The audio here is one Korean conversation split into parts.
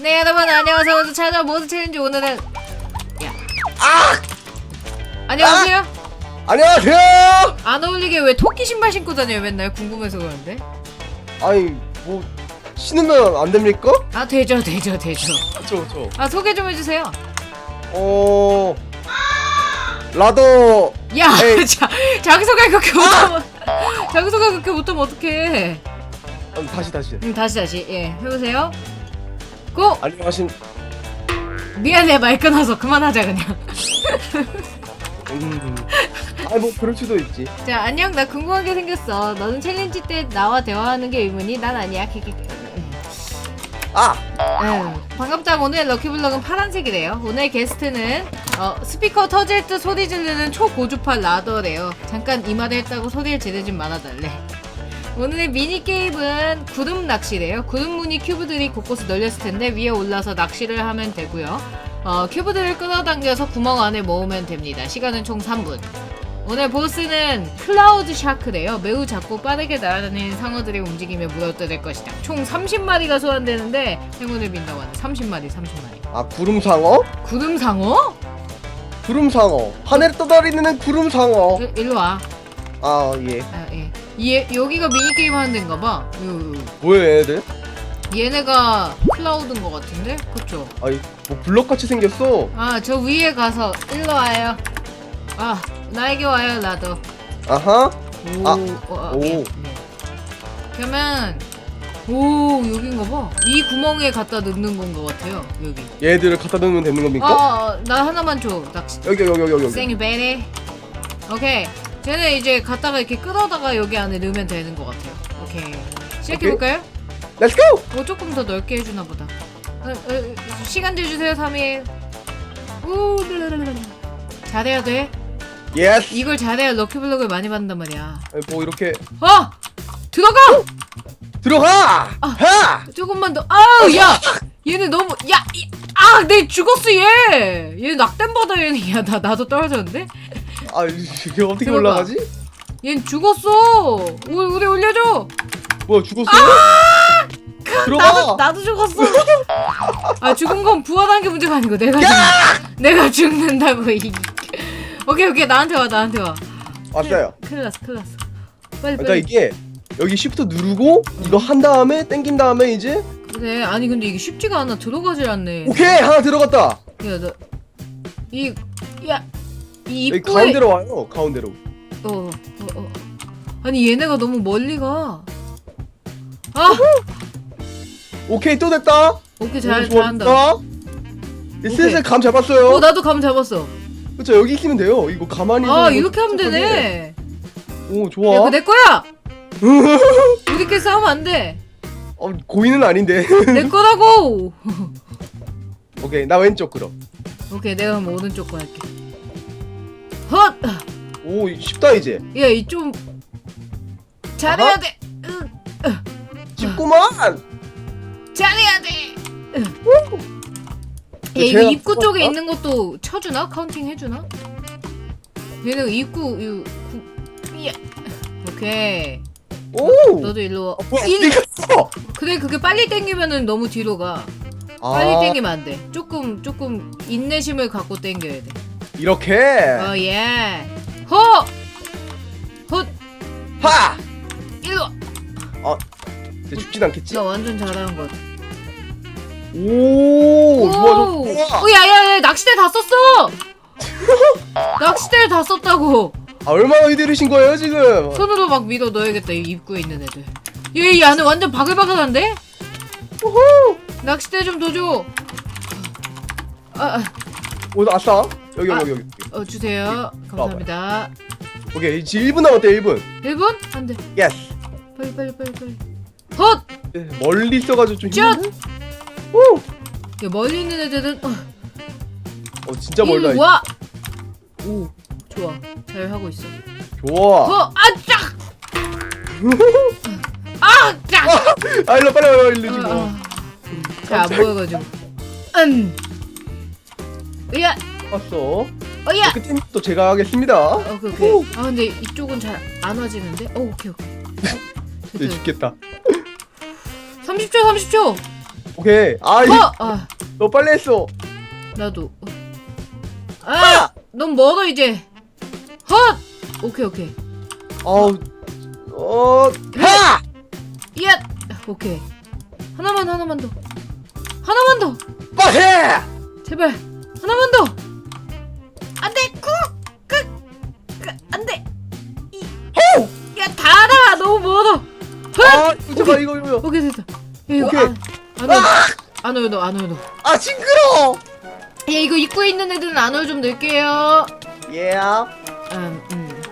네 여러분 안녕하세요. 오늘 찾아 모드 챌린지 오늘은. 야. 안녕하세요. 안녕하세요. 안 어울리게 왜 토끼 신발 신고 다녀요 맨날? 궁금해서 그러는데. 아니 뭐 신으면 안 됩니까? 아 되죠 되죠 되죠. 그렇죠 그렇죠. 아 소개 좀 해주세요. 어 라더 야 에이. 자, 자기소개 그렇게 못하면 자기소개 그렇게 못하면 어떡해 아, 다시 다시. 음, 다시 다시. 예 해보세요. 고! 안녕하신 미안해 말 끊어서 그만하자 그냥. 음. 아뭐 그럴 수도 있지. 자 안녕 나 궁금한 게 생겼어. 너는 챌린지 때 나와 대화하는 게 의문이? 난 아니야. 키키키 아! 음, 반갑다 오늘 럭키블럭은 파란색이래요. 오늘 게스트는 어, 스피커 터질 듯 소리 지르는 초고주파 라더래요. 잠깐 이 말을 했다고 소리를 지르진 말아달래 오늘의 미니게임은 구름 낚시래요 구름 무늬 큐브들이 곳곳에 널렸을 텐데 위에 올라서 낚시를 하면 되고요 어, 큐브들을 끌어당겨서 구멍 안에 모으면 됩니다 시간은 총 3분 오늘 보스는 클라우드 샤크래요. 매우 작고 빠르게 날아다니는 상어들이 움직이며 물어뜯을 것이다. 총 30마리가 소환되는데 행운을 빈다고 하네. 30마리, 30마리. 아 구름상어? 구름 상어? 구름상어 하늘에 떠다니는 구름상어. 일- 일로 와. 아 예. 아, 예. 얘, 여기가 미니게임 하는 데인가 봐. 요, 요. 뭐야 얘들? 얘네가 클라우드인 것 같은데? 그쵸? 아이 뭐 블럭 같이 생겼어. 아, 저 위에 가서 일로 와요. 아, 나에게 와요, 나도. 아하. 오, 아, 어, 오. 예, 예. 그러면 오 여긴가 봐. 이 구멍에 갖다 넣는 건가 같아요. 여기. 얘들을 갖다 놓으면 되는 겁니까? 어, 어, 나 하나만 줘. 낚시. 여기 여기 여기 여기. 여기. 생유 베리. 오케이. 쟤는 이제 갖다가 이렇게 끌어다가 여기 안에 넣으면 되는 것 같아요. 오케이. 시작해 볼까요? Let's go. 오 조금 더 넓게 해주나 보다. 어, 어, 시간 주세요 3일. 우 르르르르. 잘해야 돼. 예스. 이걸 잘해야 럭키블럭을 많이 받는단 말이야. 아니, 뭐 이렇게 어! 들어가! 들어가. 아. 하. 조금만 더. 아우 야 얘는 너무 야아내 죽었어 얘. 얘 낙댐 받아 얘는 야 나 나도 떨어졌는데. 아 이게 어떻게 들어가. 올라가지? 얘는 죽었어. 우리 우리 올려줘. 뭐야 죽었어? 나도 들어가. 나도 죽었어. 아 죽은 건 부활한 게 문제가 아니고 내가 죽, 내가 죽는다고 이. 오케이 오케이 나한테 와 나한테 와. 왔어요. 큰일 났어 큰일 났어. 빨리 그러니까 빨리. 이게 여기 시프트 누르고 이거 한 다음에 당긴 다음에 이제 그래 아니 근데 이게 쉽지가 않아 들어가질 않네. 오케이 하나 들어갔다. 야너이야 이 여기 입구에 가운데로 와요. 가운데로. 어, 어, 어. 아니 얘네가 너무 멀리 가. 아, 오케이 또 됐다. 오케이 잘 잘한다. 이제 오케이. 슬슬 감 잡았어요. 어, 나도 감 잡았어. 그렇죠 여기 있으면 돼요. 이거 가만히. 아, 이렇게 하면 쭉 되네. 오 야, 좋아. 내 거야. 우리끼리 싸우면 안 돼. 어, 고의는 아닌데. 내 거라고. 오케이 나 왼쪽 그럼. 오케이, 내가 그럼 오른쪽 거 할게. 헛. 오 쉽다 이제. 야, 이좀 잘해야 아하. 돼. 으, 쉽구만. 잘해야 돼. 으. 야, 이거 제가 입구 쪽에 바꿨나? 있는 것도 쳐주나? 카운팅 해주나? 얘는 입구 이 구, 야. 오케이. 오. 너도 일로 와. 어, 뭐야 일- 어디 갔어? 그래 그게 빨리 땡기면은 너무 뒤로 가. 빨리 땡기면 안 돼. 조금 조금 인내심을 갖고 땡겨야 돼. 이렇게. 어 예. 일로. 와. 이제 죽진 않겠지? 나 완전 잘하는 것 같아. 오, 좋아 좋아. 오, 야야야 낚싯대 다 썼어. 낚싯대를 다 썼다고. 아 얼마나 이들으신 거예요 지금? 손으로 막 밀어 넣어야겠다. 이 입구에 있는 애들. 얘 이 안에 완전 바글바글한데? 우후. 낚싯대 좀 더 줘. 아, 아, 오 나왔어. 여기 아. 여기 여기. 어 주세요. 감사합니다. 오케이 지금 1분 남았대 1분. 1분? 안 돼. 예스. 빨리 빨리 빨리 빨리. 헛! 네, 멀리 있어가지고 좀 짠! 힘든데? 오. 야, 멀리 있는 애들은 어, 어 진짜 멀다. 와. 오, 좋아. 잘 하고 있어. 좋아. 어, 아, 짝! 아, 짝! 아 일로 빨리 와요 일로 지금. 어, 어. 잘안 보여가지고. 음. 으야, 왔어. 어야. 끝에 또 제가 하겠습니다. 어, 오케이, 오케이. 아, 근데 이쪽은 잘 안 와지는데? 어, 오케이, 오케이. 네, 됐다. 죽겠다. 30초, 30초. 오케이. 아, 이, 어! 아 너 빨리 했어. 나도 아! 넌 멀어 이제 헛! 오케이 오케이 아우, 어, 하! 야! 오케이 하나만 하나만 더 하나만 더 빨리 해! 제발 하나만 더 잠깐, 이거, 이거. 오케이 됐다 야, 이거 오케이. 안, 안 어여 너안 어여 너야 아, 징그러! 이거 입구에 있는 애들은 안 어여 좀 넣을게요 예. 음, 음.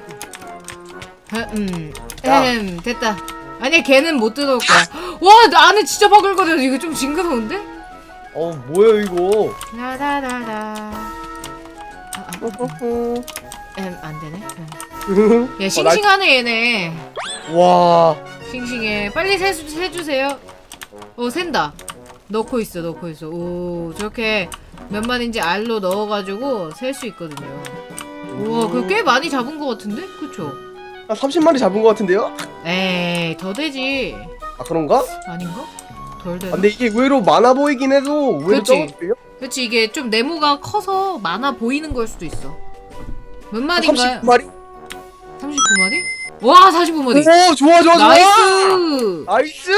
음, 야. 음, 됐다. 아니야, 걔는 못 들어올 거야. 와, 나 안에 진짜 바글거려. 이거 좀 징그러운데? 어, 뭐야, 이거. 라라라라. 아, 아, 어, 음, 안 되네. 음. 야, 싱싱하네, 얘네. 와, 싱싱해. 빨리 세수, 세주세요. 어, 샌다. 넣고 있어, 넣고 있어. 오, 저렇게 몇 마리인지 알로 넣어가지고 셀 수 있거든요. 우와, 그거 꽤 많이 잡은 것 같은데? 그쵸? 한 30마리 잡은 것 같은데요? 에이, 더 되지. 아, 그런가? 아닌가? 덜 아, 되나? 근데 이게 의외로 많아 보이긴 해도 의외로 그치. 적은데요? 그렇지 이게 좀 네모가 커서 많아 보이는 걸 수도 있어. 몇 마리인가요? 39마리? 39마리? 와 45마리. 오, 좋아, 좋아, 좋아! 나이스. 나이스!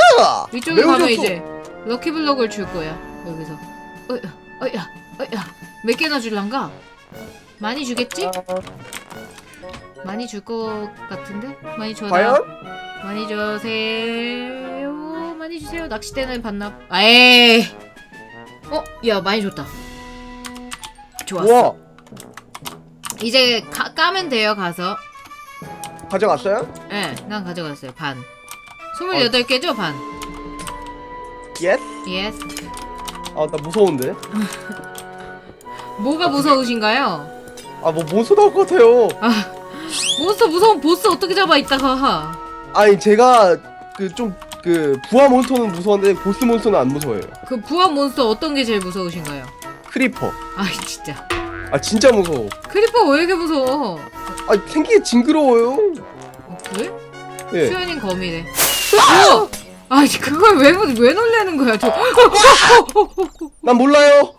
이쪽에 매우 가면 좋소. 이제 럭키블럭을 줄 거야. 여기서. 어야, 어야, 어야. 몇 개나 줄란가? 많이 주겠지? 아, 많이 줄 것 같은데? 많이 줘라. 과연? 많이 주세요. 많이 주세요. 낚싯대는 반납. 아, 에이. 어, 야 많이 줬다. 좋았어. 우와, 이제 가, 까면 돼요 가서 가져갔어요? 예, 난 가져갔어요 반 28개죠 반 예스? 예스 아, 나 무서운데? 뭐가 무서우신가요? 아, 뭐 몬스터 나올 것 같아요. 아 몬스터 무서운 보스 어떻게 잡아 이따가 아니, 제가 그 좀, 그, 부하 몬스터는 무서운데 보스 몬스터는 안 무서워요. 그 부한 몬스터 어떤 게 제일 무서우신가요? 크리퍼. 아이 진짜 아, 진짜 무서워. 크리퍼 왜 이렇게 무서워 아, 생기게 징그러워요. 어, 그래? 예. 수현인 거미네 우와! 아 그걸 왜, 왜 놀래는 거야 저 난 몰라요.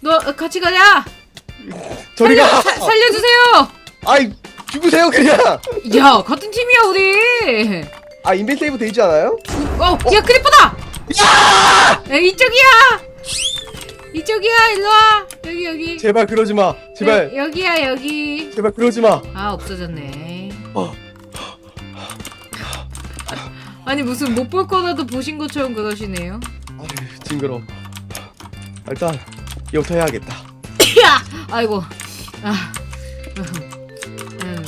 너 같이 가자 저리 가. 사- 살려주세요 아이, 죽으세요, 그냥. 야 같은 팀이야 우리 아, 인벤 세이브 돼 있지 않아요? 어, 야 크리퍼다! 야! 이쪽이야! 이쪽이야, 일로 와. 여기 여기. 제발 그러지 마. 제발. 여, 여기야 여기. 제발 그러지 마. 아 없어졌네. 어. 아니 무슨 못 볼 거라도 보신 것처럼 그러시네요. 아유, 징그러. 일단 이거부터 해야겠다. 야! 아이고. 아. 음.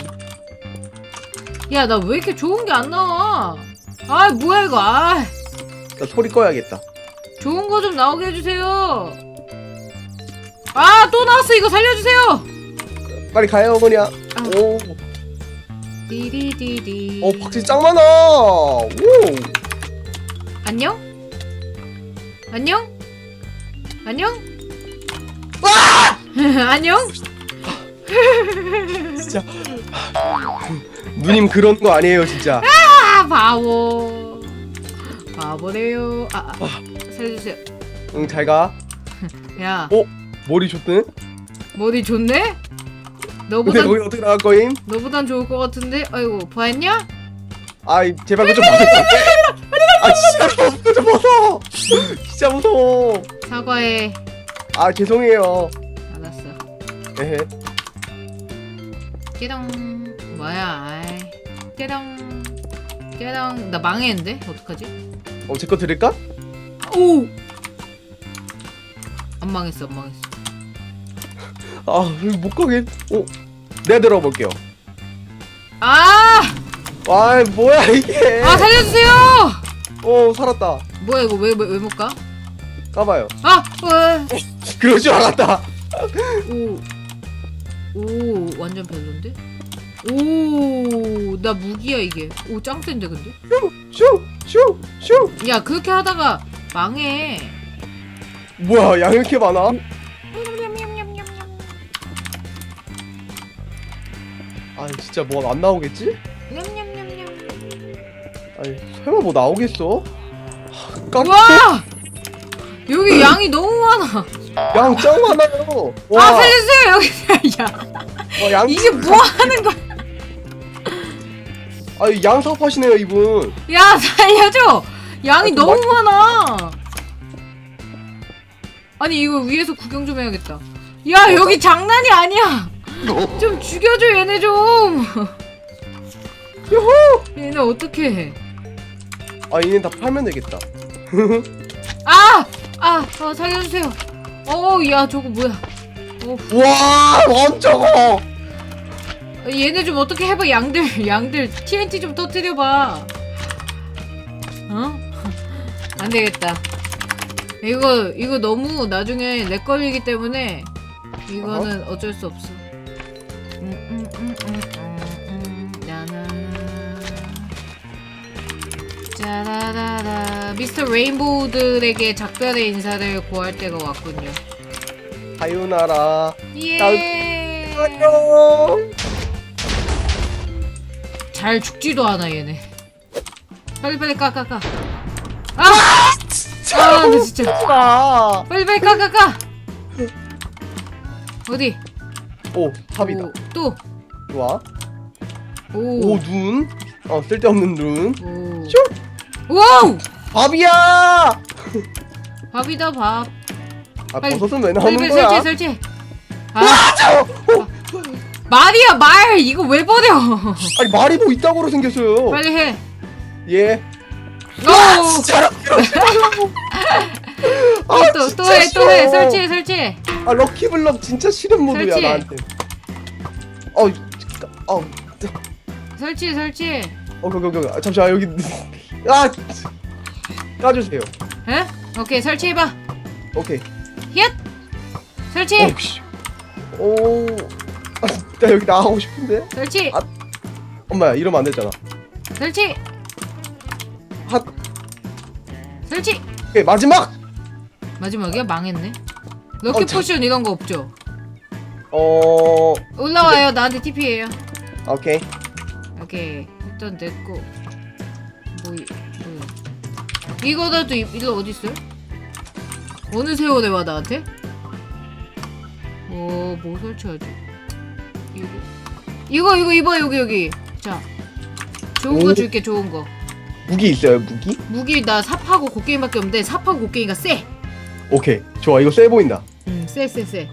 야, 나 왜 이렇게 좋은 게 안 나와? 아, 뭐야 이거? 아, 나 소리 꺼야겠다. 좋은 거 좀 나오게 해주세요. 아, 또 나왔어. 이거 살려주세요. 빨리 가요, 그냥. 아. 오, 디디디디. 어, 박쥐 짱 많아. 오, 안녕? 안녕? 안녕? 안녕? 진짜. 누님 그런 거 아니에요, 진짜. 아 바보 바보래요 아, 아 살려주세요 응, 잘 가. 야 어? 머리 좋네? 머리 좋네? 근데 너보단 거기 어떻게 나갈 거임? 너보단 좋을 것 같은데 아이고 봤냐? 아이, 제발 그거 좀 벗어. 아, 진짜 그거 좀 벗어. 진짜 무서워. 사과해 아, 죄송해요. 알았어 에헤. 깨덩 뭐야 아이 깨덩 깨덩 나 망했는데 어떡하지? 어, 제 거 드릴까? 오! 안 망했어 안 망했어 아, 여기 못 가게. 어, 내가 들어볼게요. 아! 아, 뭐야 이게? 아 살려주세요! 어, 살았다. 뭐야 이거 왜 왜 못 가? 까봐요. 아! 왜? 그럴 줄 알았다. 오, 오, 완전 별론데? 오, 나 무기야 이게. 오, 짱 센데 근데? 슈, 슈, 슈. 야, 그렇게 하다가 망해. 뭐야, 양 이렇게 많아? 아, 진짜 뭐 안 나오겠지? 냠냠냠냠. 아니, 설마 뭐 나오겠어? 하, 깜. 와! 여기 양이 너무 많아. 양짱 많아요. 아 살려주세요 여기. 야 와, 양, 이게 뭐 하는 거야? 아, 양 사업하시네요, 이분. 야 살려줘. 양이 아, 너무 뭐- 많아. 아니 이거 위에서 구경 좀 해야겠다. 야 여기 장난이 아니야. 좀 죽여줘 얘네 좀. 요호! 얘네 어떻게 해? 아, 얘는 다 팔면 되겠다. 아! 아! 아 살려주세요. 어우 야 저거 뭐야? 어, 와, 엄청 커. 얘네 좀 어떻게 해봐 양들 양들 TNT 좀 터뜨려봐. 어? 안 되겠다. 이거 이거 너무 나중에 렉 걸리기 때문에 이거는 어쩔 수 없어. 짜라라라. 미스터 레인보우들에게 작별의 인사를 구할 때가 왔군요. 사요나라. 예. 안녕. 잘 죽지도 않아 얘네. 빨리 빨리 까까 까. 아! 아, 나 진짜. 아. 빨리 빨리 까까 까. 어디? 오, 탑이다. 오, 또. 좋아. 오. 오, 눈. 어, 쓸데없는 눈. 오. 슉! 와우! 밥이야! 밥이다 밥. 아, 빨리, 버섯은 왜 나오는 빨리 거야? 설치 설치. 아, 말이야 말. 이거 왜 버려? 아니, 말이 뭐 이따구로 생겼어요. 빨리 해. 예. 오. 진짜로. 아, 또 진짜 또해 또 해. 설치해 설치해. 아, 럭키 블럭 진짜 싫은 모드야, 설치. 나한테. 어, 어, 설치해 설치해. 어, 거기, 거기, 아, 잠시만, 여기. 아! 까주세요. 에? 오케이 설치해봐. 오케이. 힛. 설치. 오, 씨. 오. 아, 나 여기 나가고 싶은데? 설치. 아. 엄마야, 이러면 안 되잖아. 설치. 핫. 설치. 오케이, 마지막! 마지막이야 망했네. 럭키 어, 참. 포션 이런 거 없죠? 어, 올라와요. 나한테 TP해요. 오케이. 오케이. 일단 뭐야? 이거라도 이- 이거 어디 있어요? 어느 세월에 와 나한테? 어, 뭐 설치하지? 이거 이거 이거 이거 여기 여기. 자, 좋은 거 오. 줄게 좋은 거. 무기 있어요, 무기? 무기 나 삽하고 곡괭이밖에 없는데 삽하고 곡괭이가 세. 오케이. 좋아, 이거 세 보인다. 음, 세, 세, 세.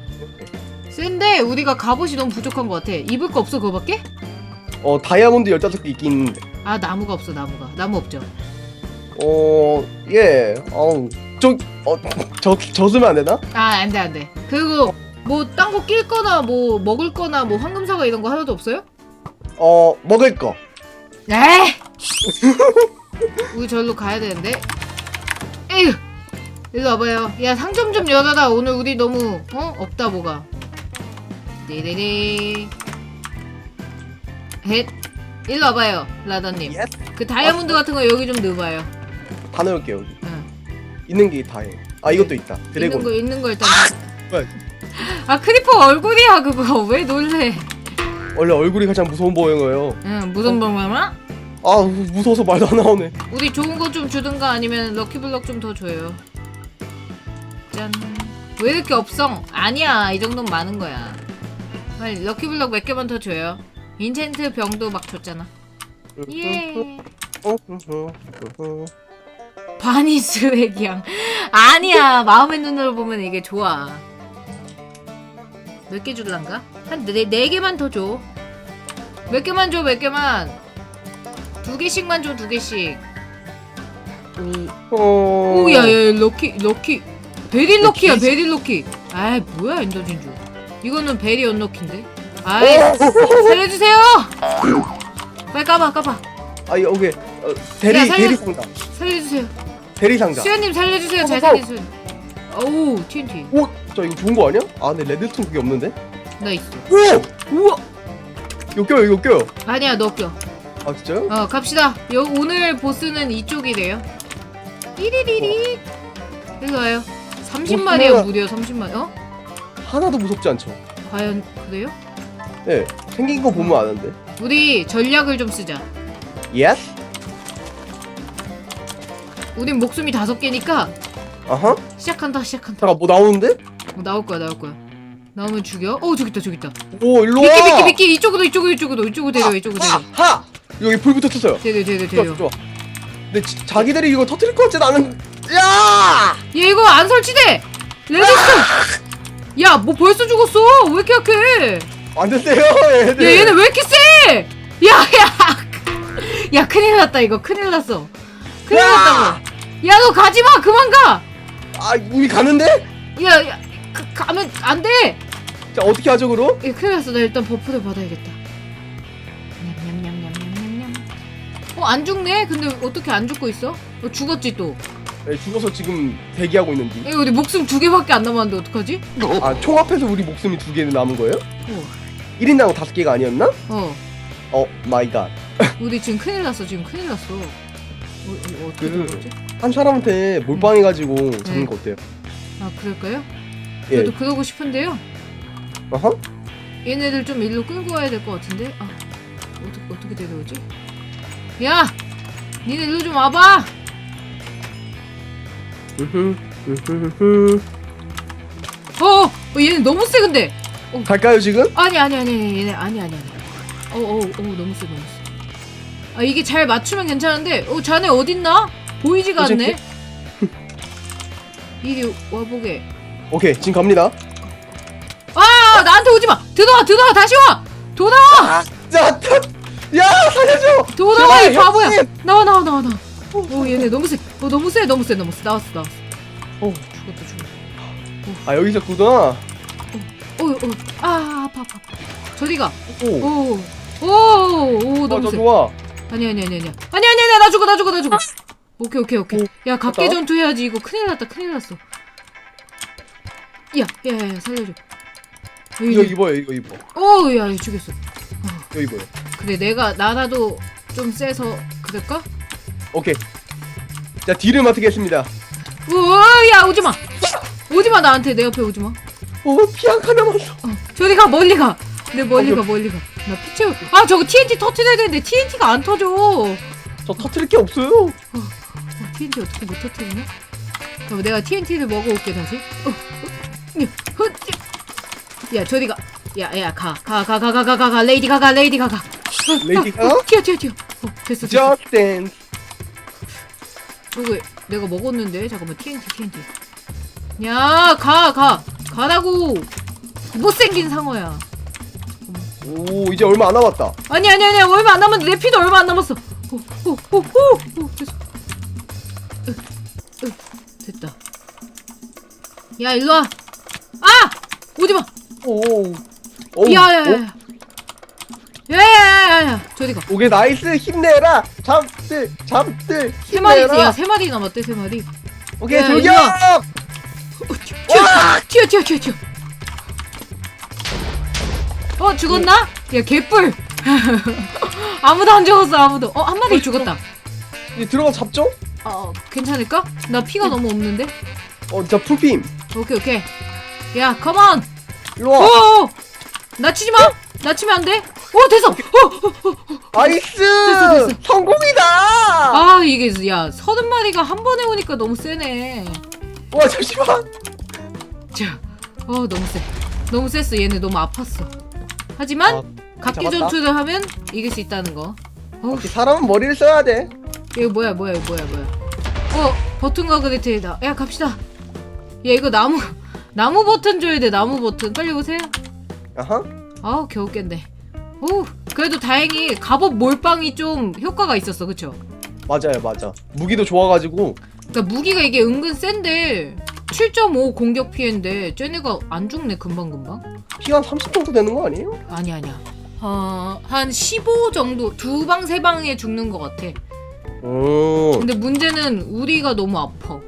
센데 우리가 갑옷이 너무 부족한 것 같아. 입을 거 없어 그거밖에? 어, 다이아몬드 15개 있긴 있는데. 아 나무가 없어 나무가. 나무 없죠? 어, 예. 어우, 저, 어, 저, 젖으면 안 되나? 아 안 돼 안 돼. 그리고 뭐 딴 거 낄 거나 뭐 먹을 거나 뭐 황금 사과 이런 거 하나도 없어요? 어, 먹을 거. 에 우리 절로 가야 되는데. 에휴. 일로 와봐요. 야 상점 좀 열어라. 오늘 우리 너무 어 없다 뭐가. 네네네. 헷. 일로 와봐요 라더님. 예? 그 다이아몬드 같은 거 여기 좀 넣어봐요. 다 넣을게요, 여기. 응. 있는 게 다해. 아, 이것도 있다. 있는 드래곤. 거 있는 거 일단. 뭐야? 아 크리퍼 얼굴이야 그거 왜 놀래? 원래 얼굴이 가장 무서운 보여요. 응 무슨 방법아? 아, 무서워서 말도 안 나오네. 우리 좋은 거 좀 주든가 아니면 럭키블럭 좀 더 줘요. 짠. 왜 이렇게 없어? 아니야 이 정도면 많은 거야. 빨리 럭키블럭 몇 개만 더 줘요. 인챈트 병도 막 줬잖아. 예. 바니스웨기양. 아니야 마음의 눈으로 보면 이게 좋아. 몇 개 줄란가? 한 네 네 개만 더 줘. 몇 개만 줘, 몇 개만. 두 개씩만 줘, 두 개씩. 오, 어. 오, 야, 야, 럭키, 럭키. 베리 럭키야, 럭키? 베리 럭키. 아이, 뭐야, 엔더진주. 이거는 베리 언럭키인데. 아이, 살려주세요! 빨리 까봐, 까봐. 아, 여기 어, 대리 야, 살려- 대리 상자. 살려주세요. 대리 상자. 수현님 살려주세요. 잘 어, 어. 살려주세요. 어우, TNT. 오, 저 이거 좋은 거 아니야? 아, 근데 레드스톤 그게 없는데? 나 있어. 오! 우와! 이거 껴요, 이거 껴요. 아니야, 너 껴. 아, 진짜요? 어 갑시다. 여 오늘 보스는 이쪽이래요. 띠리리리. 일로 와요. 30마리야 뭐야? 무려 30마리. 어? 하나도 무섭지 않죠? 과연 그래요? 네, 생긴 거 보면 아는데. 우리 전략을 좀 쓰자. 예스? 우린 목숨이 다섯 개니까 아하. 시작한다 시작한다. 잠깐 뭐 나오는데? 어, 나올 거야 나올 거야. 나오면 죽여. 어 저기 있다 저기 있다. 오 일로 와 미끼 미끼 미끼 이쪽으로 이쪽으로 이쪽으로. 이쪽으로 데려 이쪽으로 데려 하! 여기 불 붙었어요. 데려 데려 좋아 데려. 좋아. 근데 지- 자기들이 이거 터뜨릴 것 같지 나는 야! 얘 이거 안 설치돼! 레지스터 야뭐 벌써 죽었어? 왜 이렇게 약해? 안 됐어요 얘들. 야 얘네 왜 이렇게 세? 야야! 야 큰일 났다 이거. 큰일 났어. 큰일 야! 났다고 야 너 가지마 그만 가 아 우리 가는데? 야, 야 그, 가면 안 돼 자 어떻게 하죠 그럼? 야 큰일 났어 나 일단 버프를 받아야겠다 냠냠냠냠냠냠냠 어 안 죽네 근데 어떻게 안 죽고 있어? 어, 죽었지 또 네, 죽어서 지금 대기하고 있는데 이거 우리 목숨 두 개밖에 안 남았는데 어떡하지? 아 총 합해서 우리 목숨이 두개 남은 거예요? 어, 1인당 다섯 개가 아니었나? 어 어 마이 갓. 우리 지금 큰일 났어 지금 큰일 났어 어, 어, 어떻게 그- 된 거지? 한 사람한테 몰빵해가지고 잡는 네. 거 어때요? 아 그럴까요? 예. 저도 그러고 싶은데요 어허? 얘네들 좀 일로 끌고 와야 될 것 같은데 아 어떻게 어떻게 데려오지? 야 니네 일로 좀 와봐 으흠, 으흠, 어, 어 얘네 너무 세 근데 으흠. 갈까요 지금? 아니 아니 아니 아니 얘네 아니 아니 아니 어어어 너무 세 너무 세 아 이게 잘 맞추면 괜찮은데 어 자네 어딨나 보이지가 않네 이리 와보게 오케이 지금 갑니다. 아 나한테 오지 마 들어와 들어와 다시 와 돌아와 자, 타- 야 살려줘! 돌아와 이 제발, 바보야 형님! 나와 나와 나와 나와 오 얘네 너무 세 어, 너무 세 너무 세 너무 세 나왔어 나왔어 어. 죽었다 죽었다 아 여기 있었구나. 오오아 아파 아파 아파. 저리 가 오. 오오오 너무 좋아, 세 좋아. 아니 아니 아니 아니 아니 아니 아니 나 죽어 나 죽어 나 죽어 오케이 오케이 오케이. 오, 야 됐다. 전투 해야지. 이거 큰일 났다 큰일 났어. 야 야야 살려줘. 이거 입어요, 이거 입어. 오야 죽였어. 이거 입어요. 그래 내가 나라도 좀 세서 그럴까? 오케이. 자 딜을 맡겠습니다. 우야 오지 마. 오지 마 나한테. 내 옆에 오지 마. 오 피한 칸 남았어. 어, 저리 가 멀리 가 내 멀리 가 멀리 가 나 피 채우 아 저거 TNT 터트려야 되는데 TNT가 안 터져. 어, 저 터뜨릴 게 없어요. TNT 어떻게 못 터트리냐? 그럼 내가 TNT를 먹어올게 다시. 어, 어, 야, 헛, 야, 야 저리 가 야야 가 가 가 가 가 가 가 가 레이디 가가 레이디 가가. 레이디 어, 가가? 튀어 튀어 튀어. 어, 됐어 됐어. Dance. 저거 내가 먹었는데? 잠깐만 TNT TNT 야 가 가. 가라고. 못생긴 상어야. 오 이제 얼마 안 남았다. 아니 아니 아니 얼마 안 남았는데 내 피도 얼마 안 남았어. 오오오오 됐어 으, 으, 됐다. 야 일로 와 아! 오지 마. 오. 오. 야 야 야 야. 야 야야야야. 저리 가. 오, 오케이 나이스. 힘내라. 잠들 잠들. 세 마리 힘내라. 야세 마리 남았대 세 마리. 오케이 야. 일로 어, 튀어 튀어 튀어 튀어 튀어. 어 죽었나? 야 개뿔. 아무도 안 죽었어 아무도. 어 한 마리 죽었다. 이제 들어가 잡죠? 어 괜찮을까? 나 피가 너무 없는데 어 저 풀빔. 오케이 오케이 야 컴온 일로 와. 오오 낮추지 마 낮추면 안 돼 오 됐어 어, 어, 어. 나이스. 됐어, 됐어. 성공이다. 아 이게 야 서른 마리가 한 번에 오니까 너무 세네 와 잠시만. 자 어 너무 세 너무 셌어 얘네 너무 아팠어 하지만 아, 각기 잡았다. 전투를 하면 이길 수 있다는 거 어우 오케이, 사람은 머리를 써야 돼. 이거 뭐야 뭐야 이거 뭐야 뭐야. 어 버튼과 그레텔이다. 야 갑시다. 야 이거 나무 나무 버튼 줘야 돼 나무 버튼. 빨리 오세요. 아하. 아우 겨우 깼네. 오 그래도 다행히 갑옷 몰빵이 좀 효과가 있었어 그쵸? 맞아요 맞아. 무기도 좋아가지고. 그니까 무기가 이게 은근 센데 7.5 공격 피해인데 쟤네가 안 죽네 금방금방? 피가 한30 정도 되는 거 아니에요? 아니 아니야. 어 한 15 정도 두 방 세 방에 죽는 것 같아 오 근데 문제는 우리가 너무 아파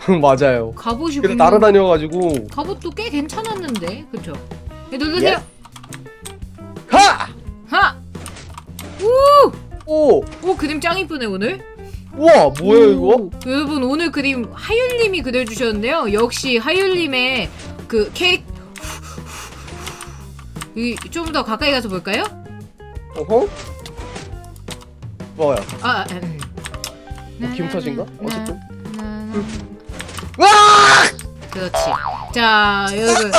맞아요. 갑옷이 그래서 분명- 날아다녀가지고 갑옷도 꽤 괜찮았는데 그쵸? 네, 누르세요 하! 하! 우! 오! 오 그림 짱 이쁘네 오늘 우와 뭐야 이거? 오, 여러분 오늘 그림 하율님이 그려주셨는데요 역시 하율님의 그 캐릭 이좀 더 가까이 가서 볼까요? 어허? 뭐야? 아, 음. 뭐 기름 터진가? 어쨌든. 그렇지. 자 여러분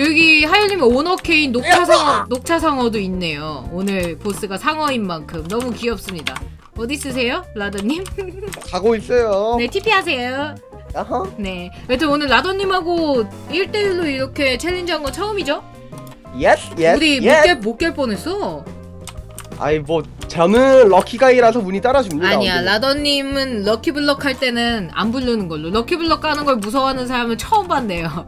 여기 하율님 오너케인 녹차상어 녹차상어도 있네요. 오늘 보스가 상어인 만큼 너무 귀엽습니다. 어디 있으세요, 라더님? 가고 있어요. 네, TP 하세요. 아하. 네. 여튼 오늘 라더님하고 1대1로 이렇게 챌린지한 건 처음이죠? 예스 예스 우리 예스. 못깰 뻔했어. 아이 뭐 저는 럭키가이라서 문이 따라줍니다. 아니야. 라더님은 럭키블럭 할 때는 안 부르는 걸로. 럭키블럭 까는 걸 무서워하는 사람은 처음 봤네요.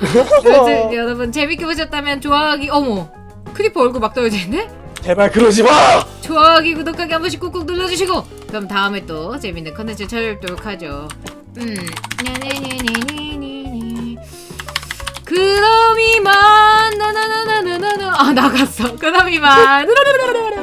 여튼 여러분 재밌게 보셨다면 좋아하기, 어머, 크리퍼 얼굴 막 떨어지는데? 제발 그러지 마. 좋아하기, 구독하기 한 번씩 꾹꾹 눌러주시고 그럼 다음에 또 재밌는 컨텐츠 찾아뵙도록 하죠. 음, 네네네네네네. 그럼 이만 나나나나나나 아 나갔어. 그럼 이만.